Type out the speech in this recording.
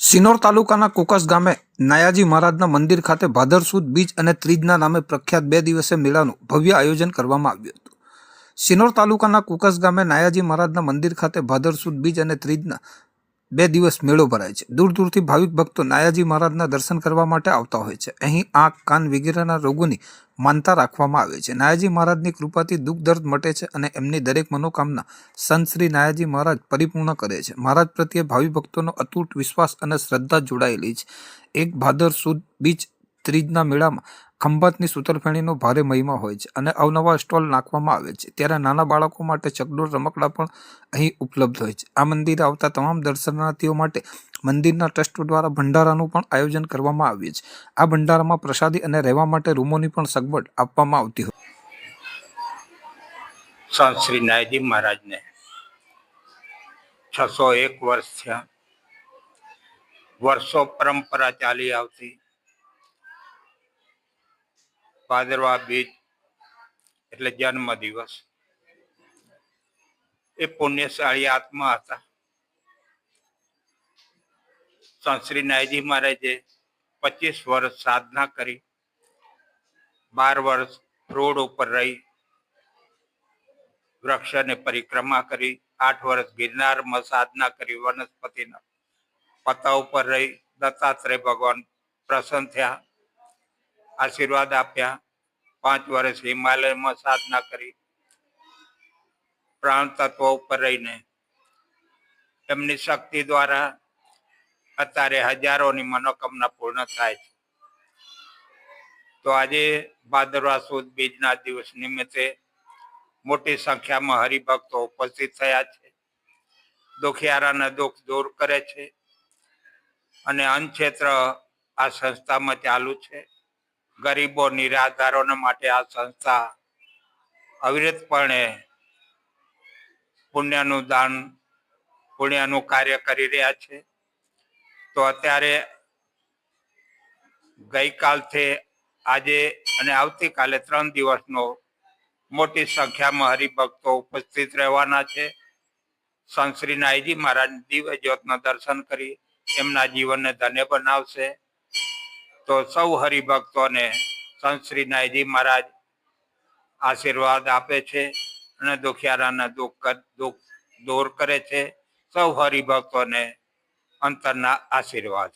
સિનોર તાલુકાના કોકસ ગામે નાયાજી મહારાજના મંદિર ખાતે ભાદરસુદ બીજ અને ત્રીજના નામે પ્રખ્યાત બે દિવસીય મેળાનું ભવ્ય આયોજન કરવામાં આવ્યું હતું. સિનોર તાલુકાના કુકસ ગામે નાયાજી મહારાજના મંદિર ખાતે ભાદરસુદ બીજ અને ત્રીજના બે દિવસ મેળો ભરાય છે. દૂર દૂરથી ભાવિક ભક્તો નાયાજી મહારાજના દર્શન કરવા માટે આવતા હોય છે. અહીં આંખ, કાન વગેરેના રોગોની માનતા રાખવામાં આવે છે. નાયાજી મહારાજની કૃપાથી દુઃખ, દર્દ મટે છે અને એમની દરેક મનોકામના સંત શ્રી નાયાજી મહારાજ પરિપૂર્ણ કરે છે. મહારાજ પ્રત્યે ભાવિ ભક્તોનો અતૂટ વિશ્વાસ અને શ્રદ્ધા જોડાયેલી છે. એક ભાદર સુદ બીચ ત્રીજના મેળામાં ખંભાતની સુતરફેણીનો ભારે મહિમા હોય છે અને અવનવા સ્ટોલ નાખવામાં આવે છે. ત્યારે નાના બાળકો માટે ચકડોળ રમકડા પણ અહીં ઉપલબ્ધ હોય છે. આ મંદિરે આવતા તમામ દર્શનાર્થીઓ માટે મંદિરના ટ્રસ્ટ દ્વારા ભંડારાનું પણ આયોજન કરવામાં આવ્યું છે. આ ભંડારામાં પ્રસાદી અને રહેવા માટે રૂમોની પણ સગવડ આપવામાં આવતી હોય શ્રી નાયજી મહારાજને છસો એક વર્ષ થયા. વર્ષો પરંપરા ચાલી આવતી. ભાદરવા બીજ એટલે જન્મ દિવસ એ પુણ્યશાળી આત્મા હતા. સંશ્રી નાયજી મહારાજે પચીસ વર્ષ સાધના કરી, બાર વર્ષ રોડ ઉપર રહી વૃક્ષને પરિક્રમા કરી, આઠ વર્ષ ગિરનારમાં સાધના કરી, વનસ્પતિના પત્તા ઉપર રહી, દત્તાત્રેય ભગવાન પ્રસન્ન થયા. આશીર્વાદ આપ્યા. પાંચ વર્ષ હિમાલયમાં સાધના કરી. પ્રાણ તત્વ ઉપર રહીને એમની શક્તિ દ્વારા અત્યારે હજારોની મનોકામના પૂર્ણ થાય છે. તો આજે ભાદરવા સુદ બીજના દિવસ નિમિત્તે મોટી સંખ્યામાં હરિભક્તો ઉપસ્થિત થયા છે. દુખિયારાના દુઃખ દૂર કરે છે. અને અન્નક્ષેત્ર આ સંસ્થામાં ચાલુ છે. ગરીબો નિરાધારોના માટે આ સંસ્થા અવિરતપણે પુણ્યનું દાન પુણ્યનું કાર્ય કરી રહ્યા છે. તો અત્યારે ગઈકાલથી આજે અને આવતીકાલે ત્રણ દિવસનો મોટી સંખ્યામાં હરિભક્તો ઉપસ્થિત રહેવાના છે. સંત શ્રી નાયજી મહારાજ દિવ્ય જ્યોતના દર્શન કરી એમના જીવનને ધન્ય બનાવશે. તો સૌ હરિભક્તોને સંશ્રી નાયજી મહારાજ આશીર્વાદ આપે છે અને દુખિયારાના દુઃખ દુઃખ દૂર કરે છે. સૌ હરિભક્તોને અંતરના આશીર્વાદ.